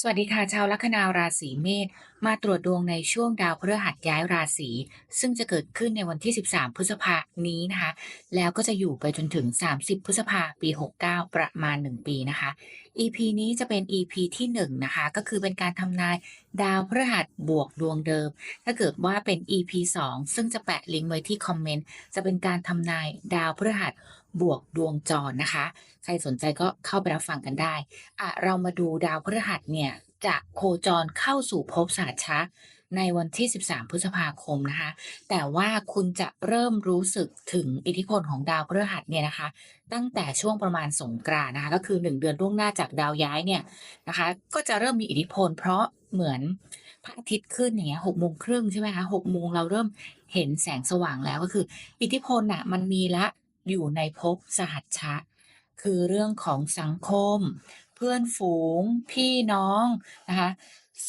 สวัสดีค่ะชาวลัคนาราศีเมษมาตรวจดวงในช่วงดาวพฤหัสย้ายราศีซึ่งจะเกิดขึ้นในวันที่ 13 พฤษภานี้นะคะ แล้วก็จะอยู่ไปจนถึง 30 พฤษภาปี 69 ประมาณ 1 ปีนะคะ EP นี้จะเป็น EP ที่ 1 นะคะ ก็คือเป็นการทำนายดาวพฤหัสบวกดวงเดิม ถ้าเกิดว่าเป็น EP 2 ซึ่งจะแปะลิงก์ไว้ที่คอมเมนต์จะเป็นการทำนายดาวพฤหัสบวกดวงจรนะคะ ใครสนใจก็เข้าไปรับฟังกันได้อะเรามาดูดาวพฤหัสเนี่ย จะโคจรเข้าสู่ภพศาสตร์ชะในวันที่ 13 พฤษภาคมนะคะ แต่ว่าคุณจะเริ่มรู้สึกถึงอิทธิพลของดาวพฤหัสเนี่ยนะคะ ตั้งแต่ช่วงประมาณสงกรานนะคะ ก็คือ 1 เดือนล่วงหน้าจากดาวย้ายเนี่ยนะคะ ก็จะเริ่มมีอิทธิพล เพราะเหมือนพระอาทิตย์ขึ้นอย่างเงี้ยหกโมงครึ่งใช่ไหมคะหกโมงเราเริ่มเห็นแสงสว่างแล้วก็คือ อิทธิพลน่ะมันมีละอยู่ในภพสหัชชะ คือเรื่องของสังคม เพื่อนฝูง พี่น้องนะคะ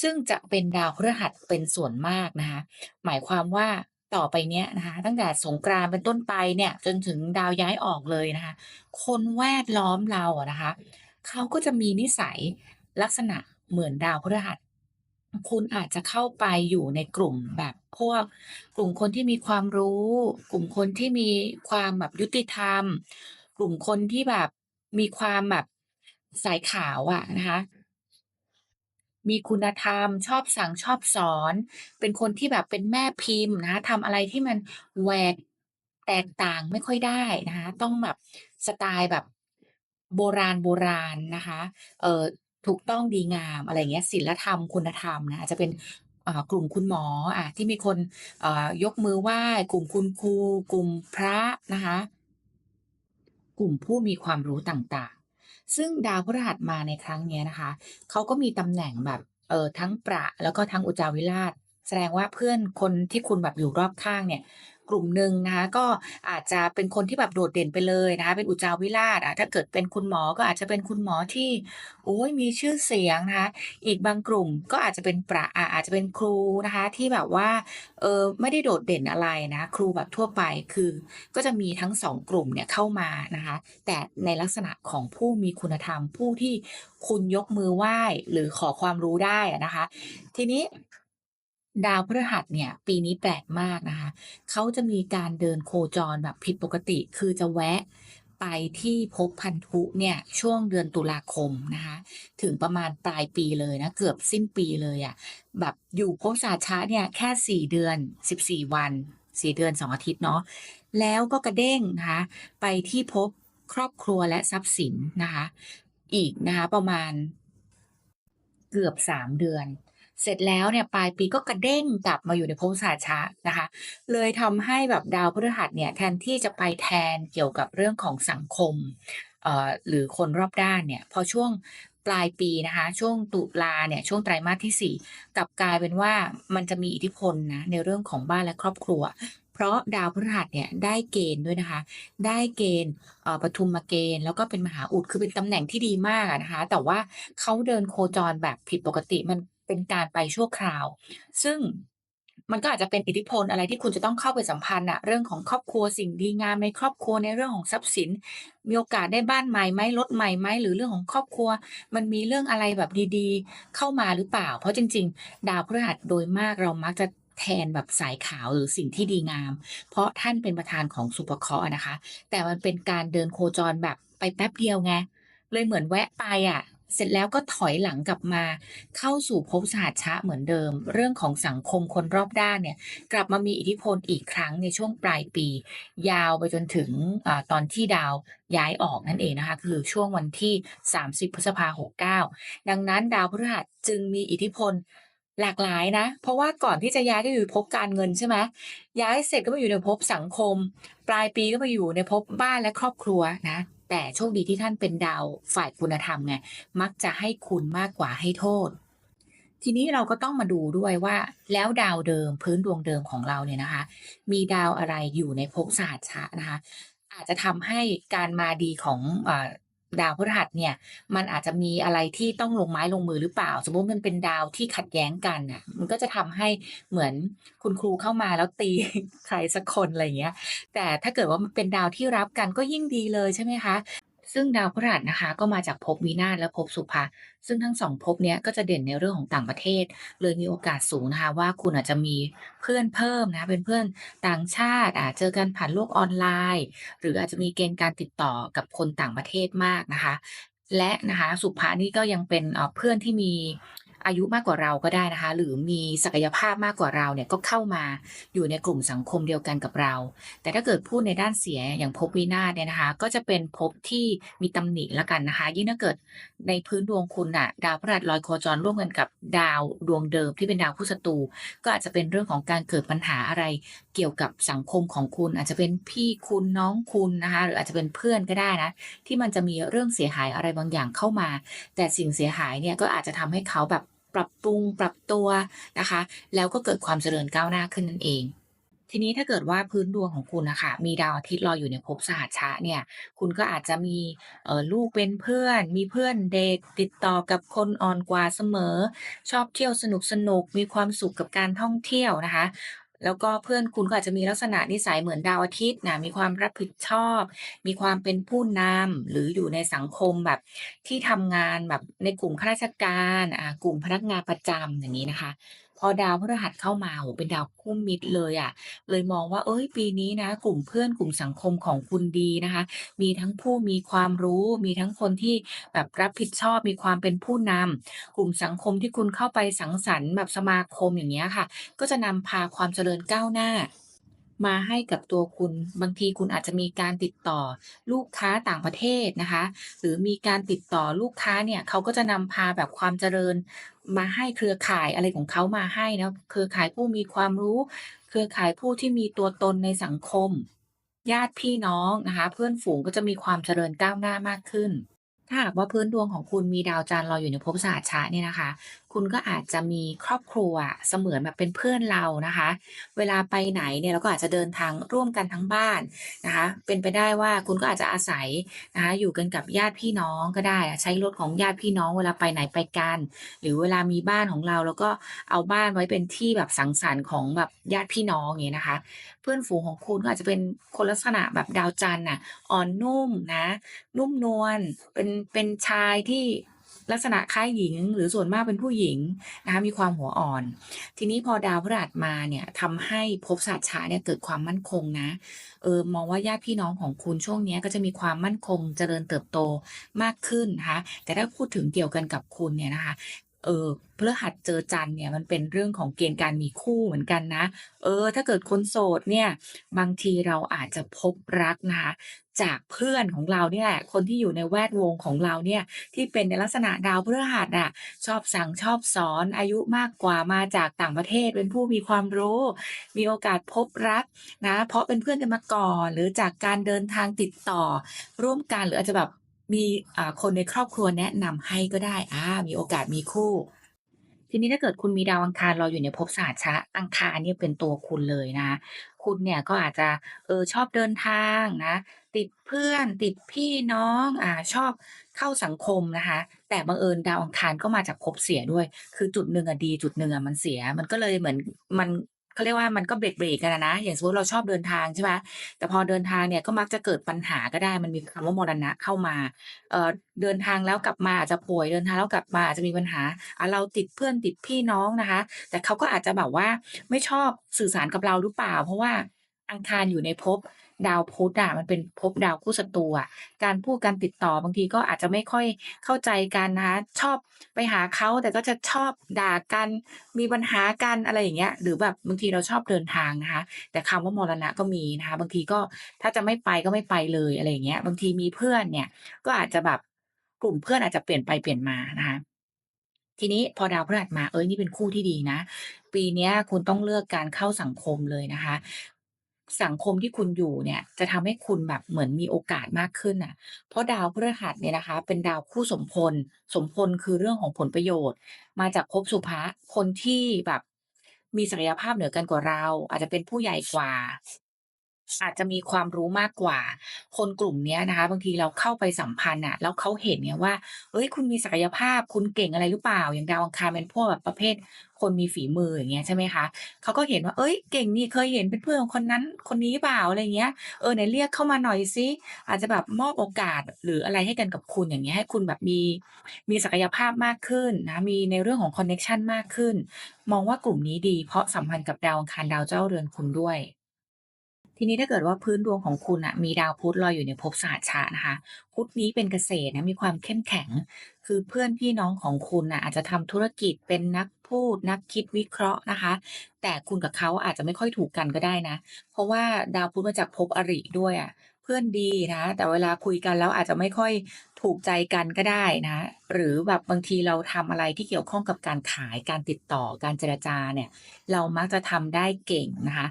ซึ่งจะเป็นดาวพฤหัสเป็นส่วนมากนะคะหมายความว่าต่อไปเนี้ยนะคะตั้งแต่สงกรานเป็นต้นไปเนี่ยจนถึงดาวย้ายออกเลยนะคะคนแวดล้อมเราอะนะคะเขาก็จะมีนิสัยลักษณะเหมือนดาวพฤหัส คุณอาจจะเข้าไปอยู่ในกลุ่มแบบพวก กลุ่มคนที่มีความรู้ กลุ่มคนที่มีความแบบยุติธรรม กลุ่มคนที่แบบมีความแบบ สายขาวอะนะคะ มีคุณธรรม ชอบสั่งชอบสอน เป็นคนที่แบบเป็นแม่พิมพ์นะทำอะไรที่มันแหวกแตกต่างไม่ค่อยได้นะคะ ต้องแบบสไตล์แบบโบราณโบราณนะคะ เอ่อถูกต้องดีงามอะไรเงี้ยศีลธรรมคุณธรรมนะอาจจะเป็นกลุ่มคุณหมออะที่มีคนยกมือไหว้กลุ่มคุณครู กลุ่มพระนะคะ กลุ่มผู้มีความรู้ต่าง ซึ่งดาวพฤหัสมาในครั้งนี้นะคะ เขาก็มีตำแหน่งแบบเอ่อทั้งประแล้วก็ทั้งอุจาวิราช แสดงว่าเพื่อนคนที่คุณแบบอยู่รอบข้างเนี่ยกลุ่มหนึ่งนะคะก็อาจจะเป็นคนที่แบบโดดเด่นไปเลยนะคะเป็นอุจาวิราชอะถ้าเกิดเป็นคุณหมอก็อาจจะเป็นคุณหมอที่โอ้ยมีชื่อเสียงนะคะอีกบางกลุ่มก็อาจจะเป็นประอะอาจจะเป็นครูนะคะที่แบบว่าเออไม่ได้โดดเด่นอะไรนะครูแบบทั่วไปคือก็จะมีทั้งสองกลุ่มเนี่ยเข้ามานะคะแต่ในลักษณะของผู้มีคุณธรรมผู้ที่คุณยกมือไหว้หรือขอความรู้ได้นะคะ ทีนี้ ดาวพฤหัสเนี่ย ปีนี้แปลกมากนะคะ เขาจะมีการเดินโคจรแบบผิดปกติ คือจะแวะไปที่ภพพันธุเนี่ยช่วงเดือนตุลาคมนะคะ ถึงประมาณปลายปีเลยนะ เกือบสิ้นปีเลยอะ่ะแบบอยู่ภพศาสช้าเนี่ยแค่สี่เดือนสิบสี่วันสี่เดือนสองอาทิตย์เนาะแล้วก็กระเด้งนะคะไปที่ภพครอบครัวและทรัพย์สินนะคะ อีกนะคะประมาณเกือบสามเดือน เสร็จแล้วเนี่ยปลายปีก็กระเด้งกลับมาอยู่ในภพศาสตร์ช้านะคะ เลยทำให้แบบดาวพฤหัสเนี่ยแทนที่จะไปแทนเกี่ยวกับเรื่องของสังคมเอ่อหรือคนรอบด้านเนี่ยพอช่วงปลายปีนะคะ ช่วงตุลาเนี่ยช่วงไตรมาสที่สี่กลับกลายเป็นว่ามันจะมีอิทธิพลนะในเรื่องของบ้านและครอบครัว เพราะดาวพฤหัสเนี่ยได้เกณฑ์ด้วยนะคะ ได้เกณฑ์อ่อปทุมมาเกณฑ์ แล้วก็เป็นมหาอุดคือเป็นตำแหน่งที่ดีมากนะคะ แต่ว่าเขาเดินโคจรแบบผิดปกติมัน เป็นการไปชั่วคราว ซึ่งมันก็อาจจะเป็นอิทธิพลอะไรที่คุณจะต้องเข้าไปสัมพันธ์อะเรื่องของครอบครัวสิ่งดีงามในครอบครัวในเรื่องของทรัพย์สิน มีโอกาสได้บ้านใหม่ไหมรถใหม่ไหมหรือเรื่องของครอบครัว มันมีเรื่องอะไรแบบดีๆ เข้ามาหรือเปล่า เพราะจริง ๆ ดาวพฤหัสโดยมากเรามักจะแทนแบบสายขาวหรือสิ่งที่ดีงาม เพราะท่านเป็นประธานของสุภเคราะห์นะคะ แต่มันเป็นการเดินโคจรแบบไปแป๊บเดียวไงเลยเหมือนแวะไปอะ เสร็จแล้วก็ถอยหลังกลับมาเข้าสู่ภพสหัสชะเหมือนเดิม เรื่องของสังคมคนรอบด้านเนี่ยกลับมามีอิทธิพลอีกครั้งในช่วงปลายปี ยาวไปจนถึงอตอนที่ดาวย้ายออกนั่นเองนะคะ คือช่วงวันที่ 30 พฤษภาคม69ดังนั้นดาวพฤหัสจึงมีอิทธิพลหลากหลายนะ เพราะว่าก่อนที่จะย้ายก็อยู่ภพการเงินใช่ไหมย้ายเสร็จก็มาอยู่ในภพสังคม ปลายปีก็มาอยู่ในภพบ้านและครอบครัวนะ แต่โชคดีที่ท่านเป็นดาวฝ่ายคุณธรรมไงมักจะให้คุณมากกว่าให้โทษ ทีนี้เราก็ต้องมาดูด้วยว่า แล้วดาวเดิมพื้นดวงเดิมของเราเนี่ยนะคะ มีดาวอะไรอยู่ในภพศาสตร์ชะนะคะ อาจจะทำให้การมาดีของ ดาวพฤหัสเนี่ย มันอาจจะมีอะไรที่ต้องลงไม้ลงมือหรือเปล่า สมมติมันเป็นดาวที่ขัดแย้งกันน่ะ มันก็จะทำให้เหมือนคุณครูเข้ามาแล้วตีใครสักคนอะไรเงี้ย แต่ถ้าเกิดว่ามันเป็นดาวที่รับกันก็ยิ่งดีเลยใช่ไหมคะ ซึ่งดาวพฤหัสนะคะ ก็มาจากภพวินาศและภพสุภะซึ่งทั้งสองภพเนี้ยก็จะเด่นในเรื่องของต่างประเทศ เลยมีโอกาสสูงนะคะว่าคุณอาจจะมีเพื่อนเพิ่มนะเป็นเพื่อนต่างชาติอาจเจอกันผ่านโลกออนไลน์ หรืออาจจะมีเกณฑ์การติดต่อกับคนต่างประเทศมากนะคะ และนะคะสุภานี่ก็ยังเป็นอ่อเพื่อนที่มี อายุมากกว่าเราก็ได้นะคะ หรือมีศักยภาพมากกว่าเราเนี่ยก็เข้ามาอยู่ในกลุ่มสังคมเดียวกันกับเรา แต่ถ้าเกิดพูดในด้านเสียอย่างภพวินาศเนี่ยนะคะ ก็จะเป็นภพที่มีตำหนิละกันนะคะ ยิ่งถ้าเกิดในพื้นดวงคุณน่ะดาวพฤหัสลอยโคจรร่วมกันกับดาวดวงเดิมที่เป็นดาวคู่ศัตรูก็อาจจะเป็นเรื่องของการเกิดปัญหาอะไรเกี่ยวกับสังคมของคุณ อาจจะเป็นพี่คุณน้องคุณนะคะหรืออาจจะเป็นเพื่อนก็ได้นะที่มันจะมีเรื่องเสียหายอะไรบางอย่างเข้ามา แต่สิ่งเสียหายเนี่ยก็อาจจะทำให้เขาแบบ ปรับปรุงปรับตัวนะคะ แล้วก็เกิดความเจริญก้าวหน้าขึ้นนั่นเองทีนี้ถ้าเกิดว่าพื้นดวงของคุณนะคะมีดาวอาทิตย์ลอยอยู่ในภพสหัชชะเนี่ยคุณก็อาจจะมีลูกเป็นเพื่อน มีเพื่อนเด็กติดต่อกับคนอ่อนกว่าเสมอ ชอบเที่ยวสนุกสนุกมีความสุขกับการท่องเที่ยวนะคะ แล้วก็เพื่อนคุณก็อาจจะมีลักษณะนิสัยเหมือนดาวอาทิตย์นะมีความรับผิดชอบ มีความเป็นผู้นำหรืออยู่ในสังคมแบบที่ทำงานแบบในกลุ่มข้าราชการอ่ากลุ่มพนักงานประจำอย่างนี้นะคะ พอดาวพฤหัสเข้ามาโอ้เป็นดาวคู่มิตรเลยอะเลยมองว่า เอ้ย ปีนี้นะ กลุ่มเพื่อนกลุ่มสังคมของคุณดีนะคะ มีทั้งผู้มีความรู้ มีทั้งคนที่แบบรับผิดชอบมีความเป็นผู้นำกลุ่มสังคมที่คุณเข้าไปสังสรรค์แบบสมาคมอย่างเงี้ยค่ะ ก็จะนำพาความเจริญก้าวหน้า มาให้กับตัวคุณ บางทีคุณอาจจะมีการติดต่อลูกค้าต่างประเทศนะคะ หรือมีการติดต่อลูกค้าเนี่ยเขาก็จะนำพาแบบความเจริญ มาให้เครือข่ายอะไรของเขามาให้นะเครือข่ายผู้มีความรู้ เครือข่ายผู้ที่มีตัวตนในสังคม ญาติพี่น้องนะคะ เพื่อนฝูงก็จะมีความเจริญก้าวหน้ามากขึ้นถ้าหากว่าพื้นดวงของคุณมีดาวจันทร์ลอยอยู่ในภพสหัชชะเนี่ยนะคะคุณก็อาจจะมีครอบครัวเสมือนแบบเป็นเพื่อนเรานะคะ เวลาไปไหนเนี่ยเราก็อาจจะเดินทางร่วมกันทั้งบ้านนะคะ เป็นไปได้ว่าคุณก็อาจจะอาศัยนะคะอยู่กันกับญาติพี่น้องก็ได้ใช้รถของญาติพี่น้องเวลาไปไหนไปกัน หรือเวลามีบ้านของเราแล้วก็เอาบ้านไว้เป็นที่แบบสังสรรค์ของแบบญาติพี่น้องอย่างเงี้ยนะคะ เพื่อนฝูงของคุณก็อาจจะเป็นคนลักษณะแบบดาวจันทร์น่ะอ่อนนุ่มนะ นุ่มนวลเป็นเป็นชายที่ ลักษณะคล้ายหญิง หรือส่วนมากเป็นผู้หญิงนะคะมีความหัวอ่อน ทีนี้พอดาวพฤหัสมาเนี่ยทำให้ภพศาสตร์ชาเนี่ยเกิดความมั่นคงนะเออมองว่าญาติพี่น้องของคุณช่วงนี้ก็จะมีความมั่นคงเจริญเติบโตมากขึ้นนะคะแต่ถ้าพูดถึงเกี่ยวกันกับคุณเนี่ยนะคะ เออพฤหัสเจอจันเนี่ยมันเป็นเรื่องของเกณฑ์การมีคู่เหมือนกันนะ เออ ถ้าเกิดคนโสดเนี่ยบางทีเราอาจจะพบรักนะคะจากเพื่อนของเราเนี่ยแหละคนที่อยู่ในแวดวงของเราเนี่ยที่เป็นในลักษณะดาวพฤหัสอะชอบสั่งชอบสอนอายุมากกว่ามาจากต่างประเทศเป็นผู้มีความรู้ มีโอกาสพบรักนะเพราะเป็นเพื่อนกันมาก่อน หรือจากการเดินทางติดต่อร่วมกันหรืออาจจะแบบ มีอ่าคนในครอบครัวแนะนำให้ก็ได้อ่ามีโอกาสมีคู่ ทีนี้ถ้าเกิดคุณมีดาวอังคารลอยอยู่ในภพสหัชชะอังคารเนี่ยเป็นตัวคุณเลยนะ คุณเนี่ยก็อาจจะเออชอบเดินทางนะ ติดเพื่อนติดพี่น้องอ่าชอบเข้าสังคมนะคะ แต่บังเอิญดาวอังคารก็มาจากภพเสียด้วย คือจุดหนึ่งอะดี จุดหนึ่งอะมันเสีย มันก็เลยเหมือนมัน เขาเรียกว่ามันก็เบรกเบรกกันนะ อย่างสมมติเราชอบเดินทางใช่ไหมแต่พอเดินทางเนี่ยก็มักจะเกิดปัญหาก็ได้ มันมีคำว่ามรณะเข้ามา เอ่อเดินทางแล้วกลับมาอาจจะป่วยเดินทางแล้วกลับมาอาจจะมีปัญหาอ่าเราติดเพื่อนติดพี่น้องนะคะ แต่เขาก็อาจจะแบบว่าไม่ชอบสื่อสารกับเราหรือเปล่า เพราะว่าอังคารอยู่ในภพ ดาวพุธอะมันเป็นภพดาวคู่ศัตรูอะการพูดการติดต่อบางทีก็อาจจะไม่ค่อยเข้าใจกันนะคะชอบไปหาเขาแต่ก็จะชอบด่ากันมีปัญหากันอะไรอย่างเงี้ยหรือแบบบางทีเราชอบเดินทางนะคะแต่คำว่ามรณะก็มีนะคะบางทีก็ถ้าจะไม่ไปก็ไม่ไปเลยอะไรอย่างเงี้ยบางทีมีเพื่อนเนี่ยก็อาจจะแบบกลุ่มเพื่อนอาจจะเปลี่ยนไปเปลี่ยนมานะคะทีนี้พอดาวพฤหัสมาเอ๊ยนี่เป็นคู่ที่ดีนะ ปีนี้คุณต้องเลือกการเข้าสังคมเลยนะคะ สังคมที่คุณอยู่เนี่ยจะทำให้คุณแบบเหมือนมีโอกาสมากขึ้นอะ เพราะดาวพฤหัสเนี่ยนะคะ เป็นดาวคู่สมพล สมพลคือเรื่องของผลประโยชน์ มาจากภพสุภะคนที่แบบมีศักยภาพเหนือกันกว่าเรา อาจจะเป็นผู้ใหญ่กว่า อาจจะมีความรู้มากกว่า คนกลุ่มนี้นะคะ บางทีเราเข้าไปสัมพันธ์น่ะแล้วเขาเห็นไงว่าเฮ้ย คุณมีศักยภาพ คุณเก่งอะไรหรือเปล่า อย่างดาวอังคารเป็นพวกแบบประเภท คนมีฝีมืออย่างเงี้ยใช่ไหมคะเขาก็เห็นว่าเฮ้ย เก่งนี่เคยเห็นเป็นเพื่อนคนนั้นคนนี้เปล่าอะไรเงี้ย เออไหนเรียกเข้ามาหน่อยสิอาจจะแบบมอบโอกาสหรืออะไรให้กันกับคุณอย่างเงี้ยให้คุณแบบมีมีศักยภาพมากขึ้นนะมีในเรื่องของคอนเน็กชันมากขึ้น มองว่ากลุ่มนี้ดี เพราะสัมพันธ์กับดาวอังคารดาวเจ้าเรือนคุณด้วย ทีนี้ถ้าเกิดว่าพื้นดวงของคุณน่ะมีดาวพุธลอยอยู่ในภพสหัชชะนะคะพุธนี้เป็นเกษตรนะมีความเข้มแข็ง คือเพื่อนพี่น้องของคุณนะอาจจะทำธุรกิจเป็นนักพูด นักคิดวิเคราะห์นะคะ แต่คุณกับเขาอาจจะไม่ค่อยถูกกันก็ได้นะ เพราะว่าดาวพุธมาจากภพอริด้วยอะเพื่อนดีนะแต่เวลาคุยกันแล้วอาจจะไม่ค่อยถูกใจกันก็ได้นะ หรือแบบบางทีเราทำอะไรที่เกี่ยวข้องกับการขายการติดต่อการเจรจาเนี่ย เรามักจะทำได้เก่งนะคะ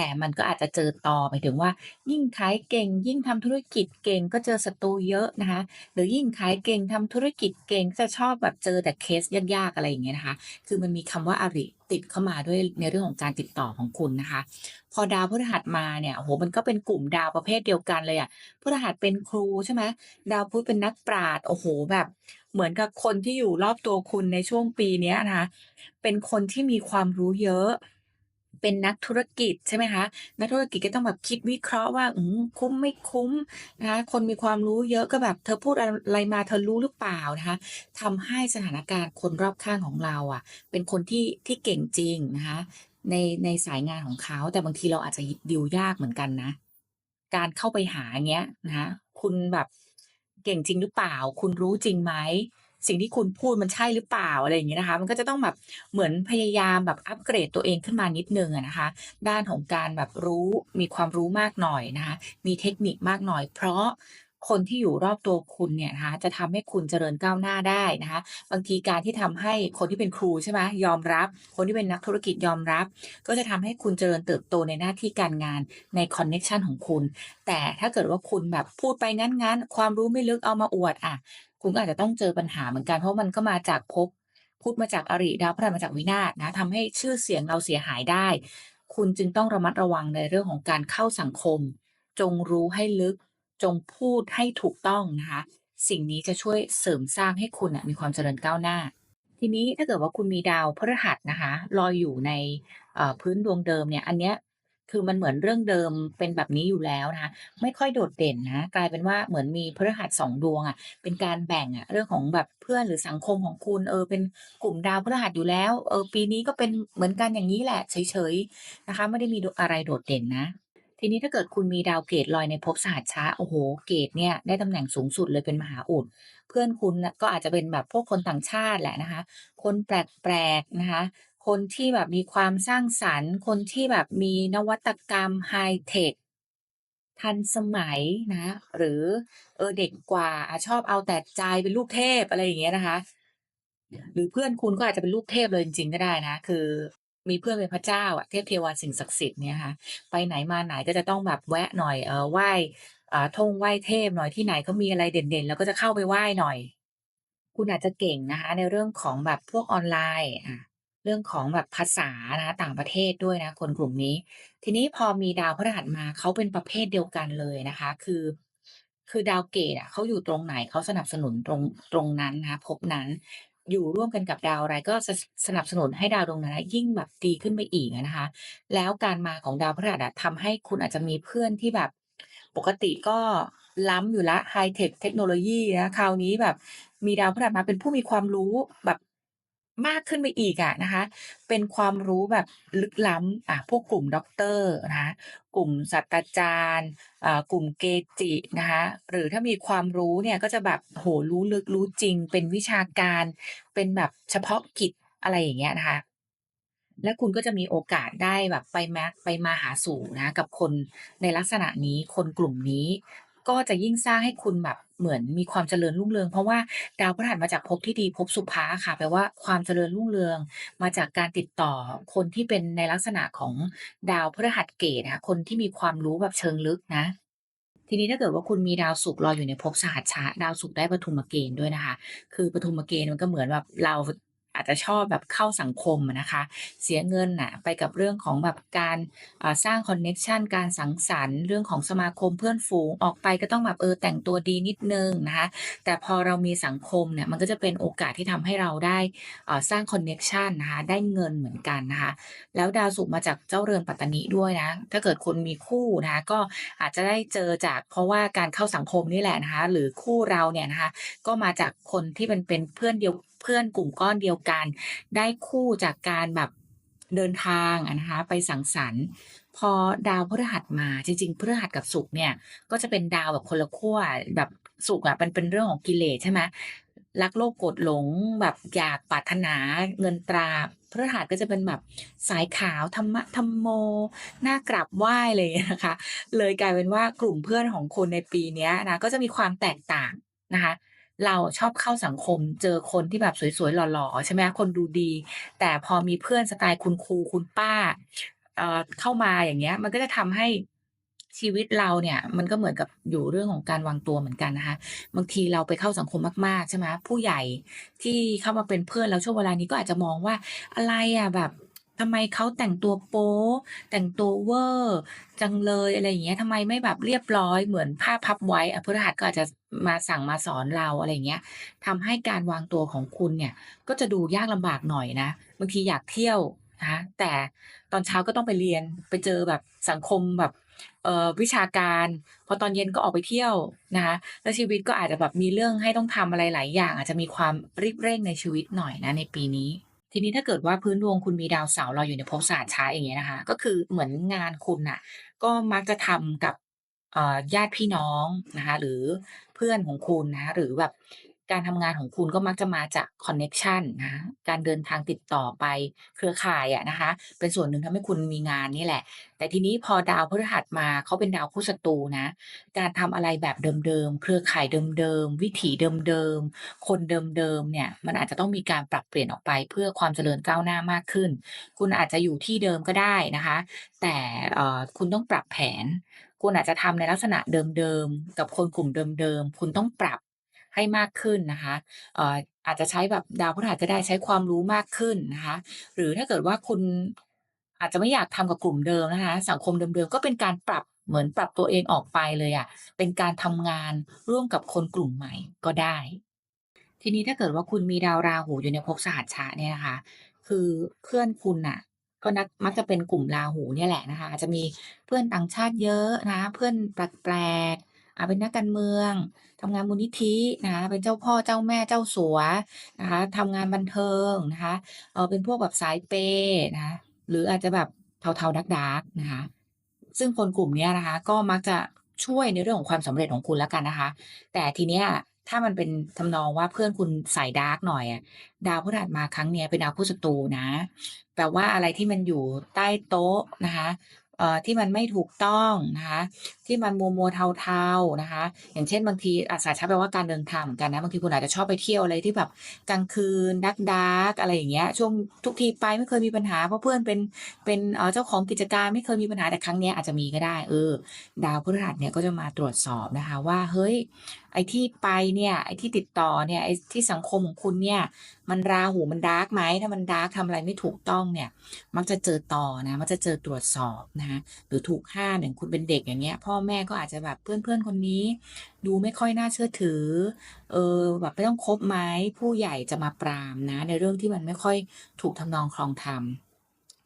แต่มันก็อาจจะเจอต่อหมายถึงว่า ยิ่งขายเก่ง ยิ่งทำธุรกิจเก่งก็เจอศัตรูเยอะนะคะ หรือยิ่งขายเก่งทำธุรกิจเก่งจะชอบแบบเจอแต่เคสยากๆอะไรอย่างเงี้ยนะคะ คือมันมีคำว่าอริติดเข้ามาด้วยในเรื่องของการติดต่อของคุณนะคะ พอดาวพฤหัสมาเนี่ยโอ้โฮมันก็เป็นกลุ่มดาวประเภทเดียวกันเลยอะพฤหัสเป็นครูใช่ไหมดาวพุธเป็นนักปราชญ์โอ้โฮแบบเหมือนกับคนที่อยู่รอบตัวคุณในช่วงปีเนี้นะคะเป็นคนที่มีความรู้เยอะ เป็นนักธุรกิจใช่ไหมคะนักธุรกิจก็ต้องแบบคิดวิเคราะห์ว่าอืคุ้มไม่คุ้มนะคะคนมีความรู้เยอะก็แบบเธอพูดอะไรมาเธอรู้หรือเปล่านะคะทำให้สถานการณ์คนรอบข้างของเราอะเป็นคนที่ที่เก่งจริงนะคะในในสายงานของเขาแต่บางทีเราอาจจะดีลยากเหมือนกันนะ การเข้าไปหาเงี้ยนะคะคุณแบบเก่งจริงหรือเปล่า คุณรู้จริงไหม สิ่งที่คุณพูดมันใช่หรือเปล่าอะไรอย่างเงี้ยนะคะ มันก็จะต้องแบบเหมือนพยายามแบบอัปเกรดตัวเองขึ้นมานิดนึงอะนะคะ ด้านของการแบบรู้มีความรู้มากหน่อยนะคะ มีเทคนิคมากหน่อย เพราะ คนที่อยู่รอบตัวคุณเนี่ยนะคะจะทำให้คุณเจริญก้าวหน้าได้นะคะบางทีการที่ทำให้คนที่เป็นครูใช่ไหมยอมรับ คนที่เป็นนักธุรกิจยอมรับ ก็จะทำให้คุณเจริญเติบโตในหน้าที่การงานในคอนเน็กชันของคุณ แต่ถ้าเกิดว่าคุณแบบพูดไปงั้นๆความรู้ไม่ลึกเอามาอวดอะคุณก็อาจจะต้องเจอปัญหาเหมือนกันเพราะมันก็มาจากภพพุธมาจากอริดาวพฤหัสมาจากวินาศนะทำให้ชื่อเสียงเราเสียหายได้ คุณจึงต้องระมัดระวังในเรื่องของการเข้าสังคม จงรู้ให้ลึก จงพูดให้ถูกต้องนะคะ สิ่งนี้จะช่วยเสริมสร้างให้คุณมีความเจริญก้าวหน้า ทีนี้ถ้าเกิดว่าคุณมีดาวพฤหัสนะคะลอยอยู่ในพื้นดวงเดิมเนี่ยอันเนี้ยคือมันเหมือนเรื่องเดิมเป็นแบบนี้อยู่แล้วนะคะไม่ค่อยโดดเด่นนะกลายเป็นว่าเหมือนมีพฤหัส2ดวงอะเป็นการแบ่งอะเรื่องของแบบเพื่อนหรือสังคมของคุณเออเป็นกลุ่มดาวพฤหัสอยู่แล้วเออปีนี้ก็เป็นเหมือนกันอย่างงี้แหละเฉยๆนะคะ ไม่ได้มีอะไรโดดเด่นนะ ทีนี้ถ้าเกิดคุณมีดาวเกตลอยในภพสหัชชะโอ้โฮเกตเนี่ยได้ตำแหน่งสูงสุดเลยเป็นมหาอุด เพื่อนคุณก็อาจจะเป็นแบบพวกคนต่างชาติแหละนะคะ คนแปลกๆนะคะ คนที่แบบมีความสร้างสรรค์ คนที่แบบมีนวัตกรรมไฮเทคทันสมัยนะ หรือเออเด็กกว่าอชอบเอาแต่ใจเป็นลูกเทพอะไรอย่างเงี้ยนะคะ หรือเพื่อนคุณก็อาจจะเป็นลูกเทพเลยจริงๆก็ได้นะ คือ มีเพื่อนเป็นพระเจ้าอะเทพเทวาสิ่งศักดิ์สิทธิ์เนี่ยนะคะไปไหนมาไหนก็จะต้องแบบแวะหน่อยเออไหว้อ่าท่งไหว้เทพหน่อยที่ไหนเขามีอะไรเด่นๆเราก็จะเข้าไปไหว้หน่อย คุณอาจจะเก่งนะคะ ในเรื่องของแบบพวกออนไลน์อะเรื่องของแบบภาษานะคะต่างประเทศด้วยนะ คนกลุ่มนี้ ทีนี้พอมีดาวพฤหัสมาเขาเป็นประเภทเดียวกันเลยนะคะ คือ คือดาวเกตุอะเขาอยู่ตรงไหนเขาสนับสนุนตรงตรงนั้นนะคะภพนั้น อยู่ร่วมกันกับดาวอะไรก็สนับสนุนให้ดาวดวงนั้นยิ่งแบบดีขึ้นไปอีกนะคะ แล้วการมาของดาวพฤหัสอะทำให้คุณอาจจะมีเพื่อนที่แบบปกติก็ล้ำอยู่แล้วไฮเทคเทคโนโลยีนะคราวนี้แบบมีดาวพฤหัสมาเป็นผู้มีความรู้แบบ มากขึ้นไปอีกอะนะคะ เป็นความรู้แบบลึกล้ำอะพวกกลุ่มด็อกเตอร์นะคะกลุ่มศาสตราจารย์อ่ากลุ่มเกจินะคะหรือถ้ามีความรู้เนี่ยก็จะแบบโอ้โฮรู้ลึกรู้จริง เป็นวิชาการเป็นแบบเฉพาะกิจอะไรอย่างเงี้ยนะคะ และคุณก็จะมีโอกาสได้แบบไปมาไปมาหาสู่นะกับคนในลักษณะนี้คนกลุ่มนี้ ก็จะยิ่งสร้างให้คุณแบบ เหมือนมีความเจริญรุ่งเรือง เพราะว่าดาวพฤหัสมาจากภพที่ดีภพสุภาค่ะแปลว่าความเจริญรุ่งเรือง มาจากการติดต่อคนที่เป็นในลักษณะของดาวพฤหัสเกตค่ะคนที่มีความรู้แบบเชิงลึกนะทีนี้ถ้าเกิดว่าคุณมีดาวศุกร์ลอยอยู่ในภพสหัชชะดาวศุกร์ได้ปฐุมเกณฑ์ด้วยนะคะ คือปฐุมเกณฑ์มันก็เหมือนแบบเรา อาจจะชอบแบบเข้าสังคมนะคะ เสียเงินน่ะไปกับเรื่องของแบบการสร้างคอนเน็กชันการสังสรรค์เรื่องของสมาคมเพื่อนฝูงออกไปก็ต้องแบบเออแต่งตัวดีนิดนึงนะคะ แต่พอเรามีสังคมเนี่ยมันก็จะเป็นโอกาสที่ทำให้เราได้สร้างคอนเน็กชันนะคะได้เงินเหมือนกันนะคะแล้วดาวศุกมาจากเจ้าเรือนปัตตานิด้วยนะ ถ้าเกิดคนมีคู่นะคะก็อาจจะได้เจอจากเพราะว่าการเข้าสังคมนี่แหละนะคะหรือคู่เราเนี่ยนะคะก็มาจากคนที่เป็นเป็นเพื่อนเดียว เพื่อนกลุ่มก้อนเดียวกัน ได้คู่จากการแบบเดินทางนะคะไปสังสรรค์ พอดาวพฤหัสมาจริงๆพฤหัสกับศุกร์เนี่ย ก็จะเป็นดาวแบบคนละขั้วแบบศุกร์อะเป็นเป็นเรื่องของกิเลสใช่ไหมรักโลภโกรธหลงแบบอยากปรารถนาเงินตราพฤหัสก็จะเป็นแบบสายขาวธรรมะธรรมโมน่ากราบไหว้เลยนะคะ เลยกลายเป็นว่ากลุ่มเพื่อนของคนในปีนี้นะก็จะมีความแตกต่างนะคะ เราชอบเข้าสังคม เจอคนที่แบบสวยๆหล่อๆใช่ไหมคนดูดี แต่พอมีเพื่อนสไตล์คุณครูคุณป้าเอ่อเข้ามาอย่างเงี้ย มันก็จะทำให้ชีวิตเราเนี่ยมันก็เหมือนกับอยู่เรื่องของการวางตัวเหมือนกันนะคะบางทีเราไปเข้าสังคมมากๆใช่ไหมผู้ใหญ่ที่เข้ามาเป็นเพื่อนแล้วช่วงเวลานี้ก็อาจจะมองว่าอะไรอะแบบ ทำไมเขาแต่งตัวโป๊แต่งตัวเวอร์ จังเลยอะไรอย่างเงี้ยทำไมไม่แบบเรียบร้อยเหมือนผ้าพับไว้อะพฤหัสก็อาจจะมาสั่งมาสอนเราอะไรอย่างเงี้ยทำให้การวางตัวของคุณเนี่ย ก็จะดูยากลำบากหน่อยนะบางทีอยากเที่ยวนะแต่ตอนเช้าก็ต้องไปเรียนไปเจอแบบสังคมแบบเอ่อวิชาการ พอตอนเย็นก็ออกไปเที่ยวนะคะแล้วชีวิตก็อาจจะแบบมีเรื่องให้ต้องทำอะไรหลายอย่าง อาจจะมีความรีบเร่งในชีวิตหน่อยนะในปีนี้ ทีนี้ถ้าเกิดว่าพื้นดวงคุณมีดาวเสาร์รออยู่ในภพศาสตร์ช้าอย่างเงี้ยนะคะ ก็คือเหมือนงานคุณน่ะ ก็มักจะทำกับญาติพี่น้องนะคะ หรือเพื่อนของคุณนะคะหรือแบบ การทำงานของคุณก็มักจะมาจากคอนเน็กชันนะการเดินทางติดต่อไปเครือข่ายอะนะคะ เป็นส่วนหนึ่งทำให้คุณมีงานนี่แหละ แต่ทีนี้พอดาวพฤหัสมาเขาเป็นดาวคู่ศัตรูนะ การทำอะไรแบบเดิมๆ เครือข่ายเดิมๆ วิถีเดิมๆ คนเดิมๆ เนี่ย มันอาจจะต้องมีการปรับเปลี่ยนออกไปเพื่อความเจริญก้าวหน้ามากขึ้น คุณอาจจะอยู่ที่เดิมก็ได้นะคะ แต่คุณต้องปรับแผนคุณอาจจะทำในลักษณะเดิมๆ กับคนกลุ่มเดิมๆ คุณต้องปรับ ให้มากขึ้นนะคะเอ่ออาจจะใช้แบบดาวพฤหัสก็ได้ใช้ความรู้มากขึ้นนะคะ หรือถ้าเกิดว่าคุณอาจจะไม่อยากทำกับกลุ่มเดิมนะคะ สังคมเดิมๆก็เป็นการปรับเหมือนปรับตัวเองออกไปเลยอะเป็นการทำงานร่วมกับคนกลุ่มใหม่ก็ได้ ทีนี้ถ้าเกิดว่าคุณมีดาวราหูอยู่ในภพสหัชชะเนี่ยนะคะ คือเพื่อนคุณน่ะก็นักมักจะเป็นกลุ่มราหูเนี่ยแหละนะคะ จะมีเพื่อนต่างชาติเยอะนะ เพื่อนแปลก เป็นนักการเมืองทำงานมูลนิธินะคะเป็นเจ้าพ่อเจ้าแม่เจ้าสัวนะคะทำงานบันเทิงนะคะเออเป็นพวกแบบสายเปย์นะคะหรืออาจจะแบบเทาๆดักๆนะคะซึ่งคนกลุ่มนี้นะคะ ก็มักจะช่วยในเรื่องของความสำเร็จของคุณแล้วกันนะคะ แต่ทีเนี้ยถ้ามันเป็นทำนองว่าเพื่อนคุณสายดาร์กหน่อยอะดาวพฤหัสมาครั้งเนี้ยเป็นดาวคู่ศัตรูนะ แปลว่าอะไรที่มันอยู่ใต้โต๊ะนะคะ ที่มันไม่ถูกต้องนะคะที่มันมัวมัวเทาๆนะคะ อย่างเช่นบางทีอาสาชาแปลว่าการเดินทางเหมือนกันนะบางทีคุณอาจจะชอบไปเที่ยวอะไรที่แบบกลางคืนดักดักอะไรอย่างเงี้ยช่วงทุกทีไปไม่เคยมีปัญหาเพราะเพื่อนเป็นเป็นเออเจ้าของกิจการไม่เคยมีปัญหาแต่ครั้งนี้อาจจะมีก็ได้ เออ ดาวพฤหัสเนี่ยก็จะมาตรวจสอบนะคะว่าเฮ้ยไอ้ที่ไปเนี่ย ไอ้ที่ติดต่อเนี่ย ไอ้ที่สังคมของคุณเนี่ย มันราหูมันดาร์กไหม ถ้ามันดาร์กทำอะไรไม่ถูกต้องเนี่ย มักจะเจอต่อนะ มักจะเจอตรวจสอบนะคะหรือถูกห้ามอย่างคุณเป็นเด็กอย่างเงี้ย พ่อแม่ก็อาจจะแบบเพื่อนเพื่อนคนนี้ ดูไม่ค่อยน่าเชื่อถือ เออแบบไม่ต้องคบไหมผู้ใหญ่จะมาปรามนะ ในเรื่องที่มันไม่ค่อยถูกทำนองคลองธรรม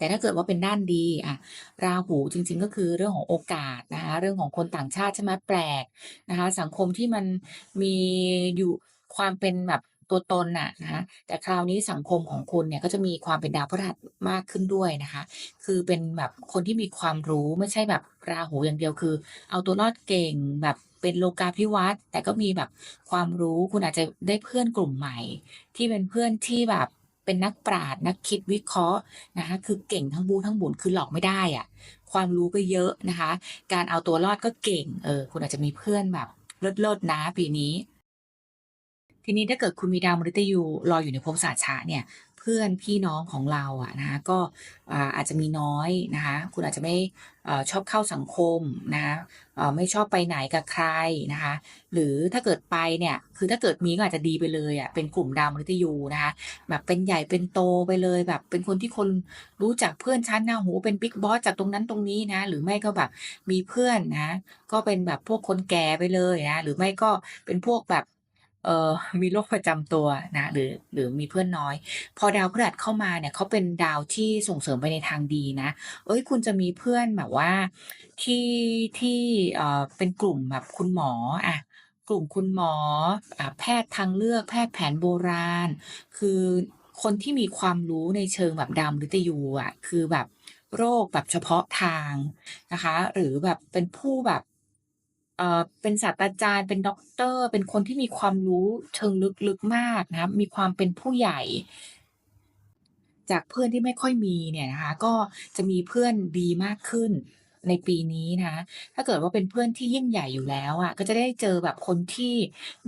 แต่ถ้าเกิดว่าเป็นด้านดีอะราหูจริง ๆ ก็คือเรื่องของโอกาสนะคะเรื่องของคนต่างชาติใช่ไหมแปลกนะคะสังคมที่มันมีอยู่ความเป็นแบบตัวตนน่ะนะคะแต่คราวนี้สังคมของคุณเนี่ยก็จะมีความเป็นดาวพฤหัสมากขึ้นด้วยนะคะ คือเป็นแบบคนที่มีความรู้ไม่ใช่แบบราหูอย่างเดียวคือ เอาตัวรอดเก่งแบบเป็นโลกาภิวัตน์แต่ก็มีแบบความรู้คุณอาจจะได้เพื่อนกลุ่มใหม่ ที่เป็นเพื่อนที่แบบ เป็นนักปราดนักคิดวิเคราะห์นะคะคือเก่งทั้งบูทั้งบุญคือหลอกไม่ได้อะความรู้ก็เยอะนะคะ การเอาตัวรอดก็เก่งเออคุณอาจจะมีเพื่อนแบบเลิศๆนะปีนี้ ทีนี้ถ้าเกิดคุณมีดาวมฤตยูรออยู่ในภพศาสชะเนี่ย เพื่อนพี่น้องของเราอะนะคะก็อาจจะมีน้อยนะคะคุณอาจจะไม่ชอบเข้าสังคมนะคะไม่ชอบไปไหนกับใครนะคะหรือถ้าเกิดไปเนี่ยคือถ้าเกิดมีก็อาจจะดีไปเลยอะเป็นกลุ่มดาวมฤตยูนะคะแบบเป็นใหญ่เป็นโตไปเลยแบบ เป็นคนที่คนรู้จักเพื่อนชั้นนะโหเป็นบิ๊กบอสจากตรงนั้นตรงนี้นะหรือไม่ก็แบบมีเพื่อนนะก็เป็นแบบพวกคนแก่ไปเลยนะหรือไม่ก็เป็นพวกแบบ เอ่อมีโรคประจำตัวนะหรือหรือมีเพื่อนน้อย พอดาวพฤหัสเข้ามาเนี่ยเขาเป็นดาวที่ส่งเสริมไปในทางดีนะ เอ้ยคุณจะมีเพื่อนแบบว่าที่ที่เอ่อเป็นกลุ่มแบบคุณหมออะกลุ่มคุณหมออแพทย์ทางเลือกแพทย์แผนโบราณ คือคนที่มีความรู้ในเชิงแบบดาวมฤตยูอะคือแบบโรคแบบเฉพาะทางนะคะ หรือแบบเป็นผู้แบบ เอ่อเป็นศาสตราจารย์ เป็นด็อกเตอร์ เป็นคนที่มีความรู้เชิงลึกๆมากนะครับ มีความเป็นผู้ใหญ่ จากเพื่อนที่ไม่ค่อยมีเนี่ยนะคะ ก็จะมีเพื่อนดีมากขึ้นในปีนี้นะ ถ้าเกิดว่าเป็นเพื่อนที่ยิ่งใหญ่อยู่แล้วอะ ก็จะได้เจอแบบคนที่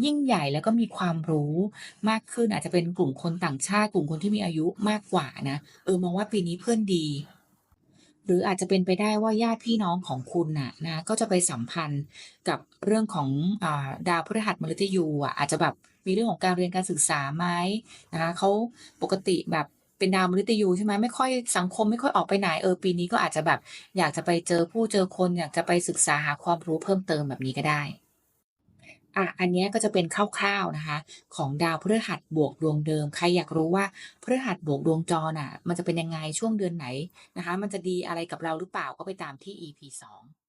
ยิ่งใหญ่แล้วก็มีความรู้มากขึ้น อาจจะเป็นกลุ่มคนต่างชาติ กลุ่มคนที่มีอายุมากกว่านะ เออมองว่าปีนี้เพื่อนดี หรืออาจจะเป็นไปได้ว่าญาติพี่น้องของคุณน่ะนะก็จะไปสัมพันธ์กับเรื่องของอดาวพฤหัสมฤตยูอะอาจจะแบบมีเรื่องของการเรียนการศึกษาไหมนะคะเขาปกติแบบเป็นดาวมฤตยูใช่ไหมไม่ค่อยสังคมไม่ค่อยออกไปไหนเออปีนี้ก็อาจจะแบบ อยากจะไปเจอผู้เจอคนอยากจะไปศึกษาหาความรู้เพิ่มเติมแบบนี้ก็ได้ อะอันนี้ก็จะเป็นคร่าวๆนะคะ ของดาวพฤหัสบวกดวงเดิม ใครอยากรู้ว่าพฤหัสบวกดวงจรน่ะ มันจะเป็นยังไงช่วงเดือนไหนนะคะ มันจะดีอะไรกับเราหรือเปล่าก็ไปตามที่ EP 2